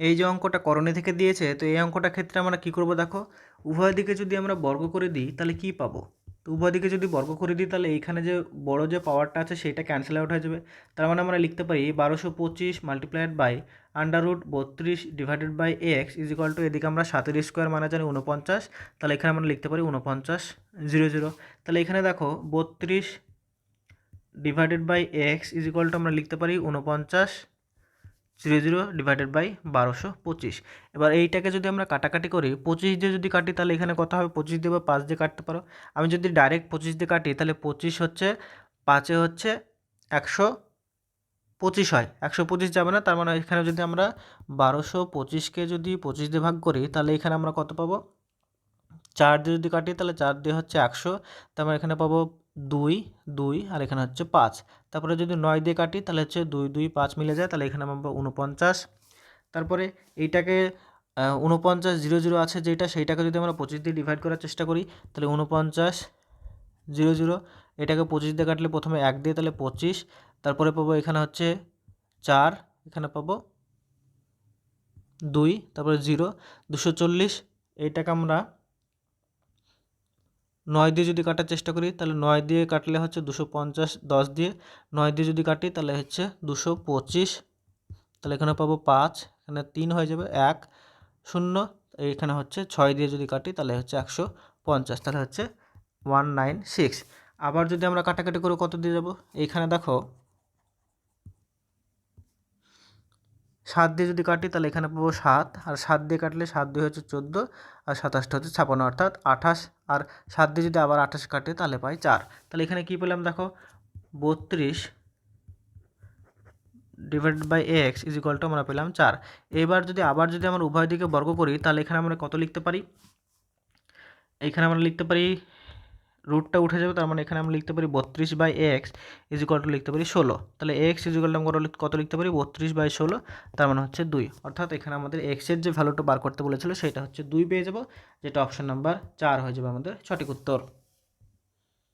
এই যে অঙ্কটা করণী থেকে দিয়েছে, তো এই অঙ্কটার ক্ষেত্রে আমরা কী করব দেখো? উভয় দিকে যদি আমরা বর্গ করে দিই, তাহলে কী পাবো? তো উভয় দিকে যদি বর্গ করে দিই, তাহলে এইখানে যে বড় যে পাওয়ারটা আছে সেটা ক্যান্সেল আউট হয়ে যাবে। তার মানে আমরা লিখতে পারি বারোশো পঁচিশ মাল্টিপ্লাইড বাই আন্ডার রুট বত্রিশ divided by x is equal to এদিকে আমরা সাতের স্কোয়ার মানে জানি উনপঞ্চাশ তাহলে এখানে আমরা লিখতে পারি উনপঞ্চাশ জিরো জিরো তাহলে এখানে দেখো বত্রিশ divided by x is equal to আমরা লিখতে পারি উনপঞ্চাশ জিরো জিরো ডিভাইডেড বাই বারোশো পঁচিশ। এবার এইটাকে যদি আমরা কাটাকাটি করি, পঁচিশ দিয়ে যদি কাটি, তাহলে এখানে কথা হবে পঁচিশ দিয়ে বা পাঁচ দিয়ে কাটতে পারো। আমি যদি ডাইরেক্ট পঁচিশ দিয়ে কাটি, তাহলে পঁচিশ হচ্ছে, পাঁচে হচ্ছে একশো পঁচিশ হয়। একশো পঁচিশ যাবে না, তার মানে এখানে যদি আমরা বারোশো পঁচিশকে যদি পঁচিশ দিয়ে ভাগ করি, তাহলে এখানে আমরা কত পাবো? চার দিয়ে যদি কাটি, তাহলে চার দিয়ে হচ্ছে একশো। তারপর এখানে পাবো দুই দুই, আর এখানে হচ্ছে পাঁচ। তারপরে যদি নয় দিয়ে কাটি, তাহলে হচ্ছে দুই দুই, পাঁচ মিলে যায়, তাহলে এখানে আমরা উনপঞ্চাশ তারপরে এইটাকে উনপঞ্চাশ জিরো জিরো আছে যেটা, সেইটাকে যদি আমরা পঁচিশ দিয়ে ডিভাইড করার চেষ্টা করি, তাহলে উনপঞ্চাশ জিরো জিরো, এটাকে পঁচিশ দিয়ে কাটলে প্রথমে এক দিয়ে, তাহলে পঁচিশ। তারপরে পাবো এখানে হচ্ছে চার, এখানে পাবো দুই, তারপরে জিরো, দুশো চল্লিশ। এইটাকে আমরা নয় দিয়ে যদি কাটার চেষ্টা করি, তাহলে নয় দিয়ে কাটলে হচ্ছে দুশো পঞ্চাশ, দশ দিয়ে নয় দিয়ে যদি কাটি, তাহলে হচ্ছে দুশো পঁচিশ। তাহলে এখানে পাবো পাঁচ, এখানে তিন হয়ে যাবে এক, শূন্য এইখানে হচ্ছে ছয় দিয়ে যদি কাটি, তাহলে হচ্ছে একশো পঞ্চাশ, তাহলে হচ্ছে ওয়ান নাইন সিক্স। আবার যদি আমরা কাটাকাটি করে কত দিয়ে যাব? এইখানে দেখো সাত দিয়ে যদি কাটি, তাহলে এখানে পাবো সাত। আর সাত দিয়ে কাটলে সাত দিয়ে হচ্ছে চোদ্দ, আর সাতাশটা হচ্ছে ছাপান্ন, অর্থাৎ আঠাশ। আর সাত দিয়ে যদি আবার আঠাশ কাটে, তাহলে পাই চার। তাহলে এখানে কী পেলাম দেখো? বত্রিশ divided by x is equal to আমরা পেলাম চার। এবার যদি আবার যদি আমরা উভয় দিকে বর্গ করি, তাহলে এখানে আমরা কত লিখতে পারি? এখানে আমরা লিখতে পারি রুটটা উঠে যাবে, তার মানে এখানে আমরা লিখতে পারি বত্রিশ বাই এক্স ইজ টু লিখতে পারি ষোলো। তাহলে এক্স ইজ ইকুয়াল টু আমরা কত লিখতে পারি? বত্রিশ বাই ষোলো, তার মানে হচ্ছে দুই। অর্থাৎ এখানে আমাদের এক্সের যে ভ্যালুটা বার করতে বলেছিল, সেটা হচ্ছে দুই পেয়ে যাব, যেটা অপশন নাম্বার চার হয়ে যাবে আমাদের সঠিক উত্তর।